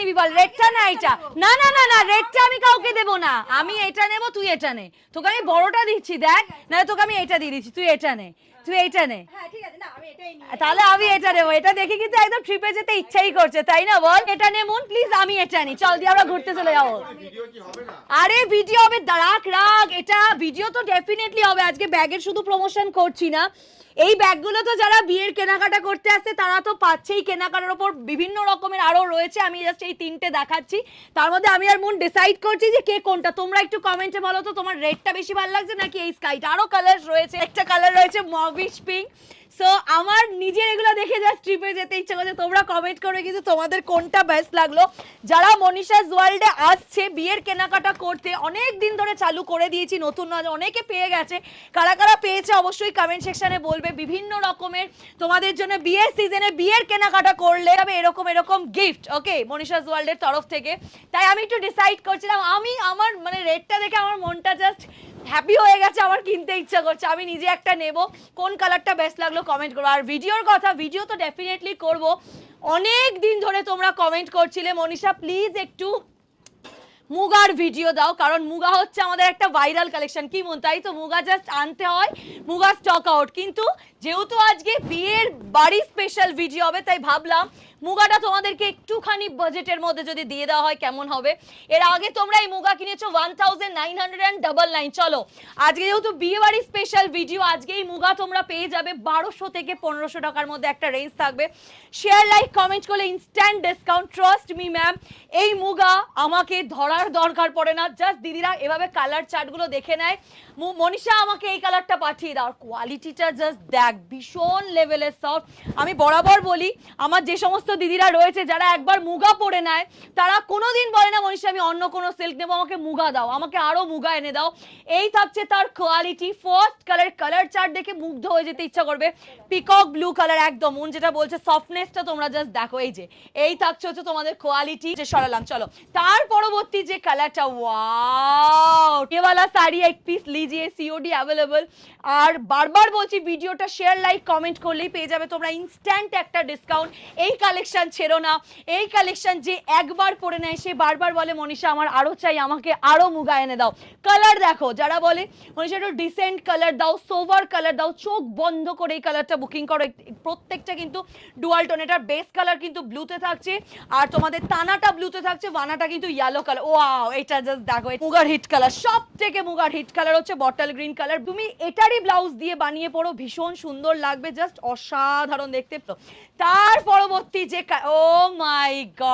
নিবি বল রেডটা না এটা না না না না, রেডটা আমি কাউকে দেবো না। আমি এটা নেব, তুই এটা নে। তোকে আমি বড়টা দিচ্ছি, দেখ। না তোকে আমি এটা দিয়ে দিচ্ছি, তুই এটা নে। তুই এটা নে। হ্যাঁ ঠিক আছে না আমি এটাই নিই তাহলে আমি এটা নেব। এটা দেখে কিন্তু একদম ট্রিপে যেতে ইচ্ছাই করছে তাই না বল? এটা নে মন প্লিজ আমি এটা নি। চল দিয়ে আমরা ঘুরতে চলে যাব। ভিডিও কি হবে না? আরে ভিডিও হবে রাখ রাখ এটা ভিডিও তো ডেফিনেটলি হবে। আজকে ব্যাগের শুধু প্রমোশন করছি না। এই ব্যাগগুলো তো যারা বিয়ের কেনাকাটা করতে আসছে তারা তো পাচ্ছেই। কেনাকাটার ওপর বিভিন্ন রকমের আরও রয়েছে। আমি জাস্ট এই তিনটে দেখাচ্ছি। তার মধ্যে আমি আর মন ডিসাইড করছি যে কে কোনটা। তোমরা একটু কমেন্টে বলো তো তোমার রেডটা বেশি ভালো লাগছে নাকি এই স্কাইটা আরও কালার রয়েছে। একটা কালার রয়েছে rich pink. সো আমার নিজের এগুলো দেখে জাস্ট ট্রিপে যেতে ইচ্ছা করছে। তোমরা কমেন্ট করে কিন্তু তোমাদের কোনটা বেস্ট লাগল। যারা মনীষাস ওয়ার্ল্ডে আসছে, বিয়ের কেনাকাটা করতে, অনেক দিন ধরে চালু করে দিয়েছি, নতুন অনেকে পেয়ে গেছে। কারা কারা পেয়েছে অবশ্যই কমেন্ট সেকশনে বলবে। বিভিন্ন রকমের তোমাদের জন্য বিয়ের সিজনে বিয়ের কেনাকাটা করলে হবে এরকম এরকম গিফট ওকে মনীষাস ওয়ার্ল্ডের তরফ থেকে। তাই আমি একটু ডিসাইড করছিলাম, আমি আমার মানে রেটটা দেখে আমার মনটা জাস্ট হ্যাপি হয়ে গেছে, আমার কিনতে ইচ্ছা করছে। আমি নিজে একটা নেব। কোন কালারটা বেস্ট লাগল কমেন্ট করো। আর ভিডিওর কথা, ভিডিও তো ডেফিনেটলি করব। অনেক দিন ধরে তোমরা কমেন্ট করছিলে। মনীষা প্লিজ একটু মুগার ভিডিও দাও, কারণ মুগা হচ্ছে আমাদের একটা ভাইরাল কালেকশন কি মন? তাই তো মুগা জাস্ট আনতে হয়। মুগা স্টক আউট কিন্তু যেহেতু আজকে বিয়ের বাড়ি স্পেশাল ভিডিও হবে, তাই ভাবলাম মুগাটা তোমাদেরকে একটুখানি বাজেটের মধ্যে যদি দিয়ে দেওয়া হয়, কেমন হবে? এর আগে তোমরা এই মুগা কিনেছো one thousand nine hundred and double nine চলো, আজকে যেহেতু বিয়ে বাড়ি স্পেশাল ভিডিও আজকে এই মুগা তোমরা পেয়ে যাবে বারোশো থেকে পনেরোশো টাকার মধ্যে একটা রেঞ্জ থাকবে। শেয়ার লাইক কমেন্ট করলে instant discount trust me ma'am এই মুগা আমাকে ধরার দরকার পড়ে না। জাস্ট দিদিরা এভাবে কালার চার্টগুলো দেখে নেয়। মনীষা আমাকে এই কালারটা পাঠিয়ে দাও। কোয়ালিটিটা জাস্ট দেখ। ব্ল্যাক ভীষণ লেভেলের সফট আমি বরাবর বলি, আমার যে সমস্ত দিদিরা রয়েছে, যারা একবার মুগা পরে নেয়, তারা কোনো দিন বলে না, মনীষা, আমি অন্য কোনো সিল্ক নেব, আমাকে মুগা দাও, আমাকে আরও মুগা এনে দাও। এই থাকছে তার quality first colour colour chart দেখে মুগ্ধ হয়ে যেতে ইচ্ছা করবে। পিকক ব্লু কালার একদম উন যেটা বলছে সফটনেসটা তোমরা জাস্ট দেখো, এই যে। এই থাকছে হচ্ছে তোমাদের কোয়ালিটি যে সরালাম, চলো। তার পরবর্তী যে কালারটা ওয়া কেওয়ালা শাড়ি এক পিস লিজিয়ে সিওডি অ্যাভেলেবল আর বারবার বলছি ভিডিওটা শেয়ার লাইক কমেন্ট করলেই পেয়ে যাবে। তোমরা ইনস্ট্যান্ট একটা ডিসকাউন্ট এই কালেকশন ছেড়ো না। এই কালেকশন যে একবার পরে নেয়, সে বারবার বলে, মনীষা, আমার আরও চাই, আমাকে আরও মুগা এনে দাও। কালার দেখো, যারা বলে, মনীষা, একটু ডিসেন্ট কালার দাও সোভার কালার দাও, চোখ বন্ধ করে এই কালারটা বুকিং করো। প্রত্যেকটা কিন্তু ডুয়াল টোন এটার বেস কালার কিন্তু ব্লুতে থাকছে। আর তোমাদের তানাটা ব্লুতে থাকছে, বানাটা কিন্তু ইয়েলো কালার ওয়াও এটা জাস্ট দেখো মুগার হিট কালার সব থেকে মুগার হিট কালার হচ্ছে বটল গ্রিন কালার তুমি এটারই ব্লাউজ দিয়ে বানিয়ে পড়ো, ভীষণ সুন্দর লাগবে জাস্ট অসাধারণ দেখতে। তার পরবর্তী যে ও মাই গড